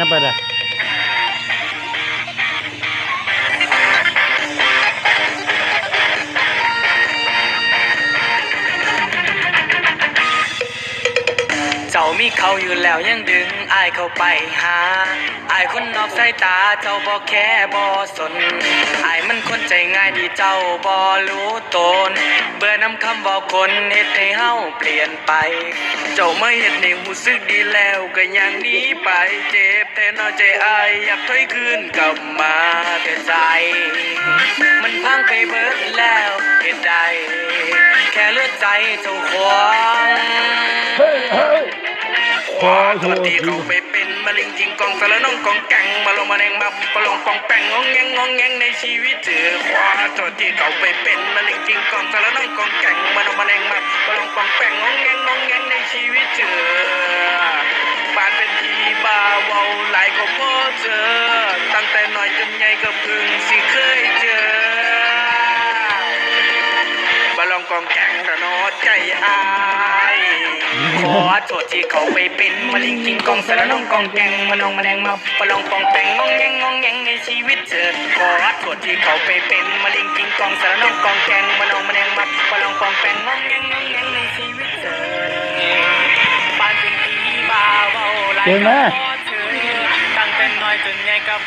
งับ มีเขาอยู่แล้วยังดึงอายเข้าไปหาอายคนนอกสายตาเจ้าบ่แค่บ่สนอายมันคนใจง่ายที่เจ้าบ่รู้ตน เบื่อน้ำคำบอกคนเฮ็ดให้เฮาเปลี่ยนไป เจ้าไม่เฮ็ดให้หูสึกดีแล้วก็ยังหนีไปเจ็บแต่น้อยใจอายอยากถอยคืนกลับมาแต่ใจ มันพังไปเบิดแล้วเหตุใดแค่เลือดใจเจ้าของ ขอโทตัวษตีทีเขาไปเป็นมะเร็งจริงกองสารน้องกองแกงมาลงมาแดงมาปลงปองแปงงองแงงงองแงงในชีวิตเจอขวาตัวที่เขาไปเป็นมะเร็งจริงกองสารน้องกองแกงมาลงมาแดงมาปลงปองแปงงองแงงงองแงงในชีวิตเจอบ้านเป็นทีบาวาหลายก็พอเจอตั้งแต่น้อยจนใหญ่ก็พึ่งสิเคยเจอบลองกองแกงระนอใจอา ขอโจทย์ที่เขาไปเป็นมาลิงกินกองสารน้องกองแกงมานองมาแดงมาปลองปองแตงงองแงงงองแงงในชีวิตเธอขอโจทย์ที่เขาไปเป็นมาลิงกินกองสารน้องกองแกงมานองมาแดงมาปลองปองแตงงองแงงงองแงงในชีวิตเธอบ้านเป็นผีบ้าเบาไหลเธอตั้งแต่น้อยจนใหญ่กับ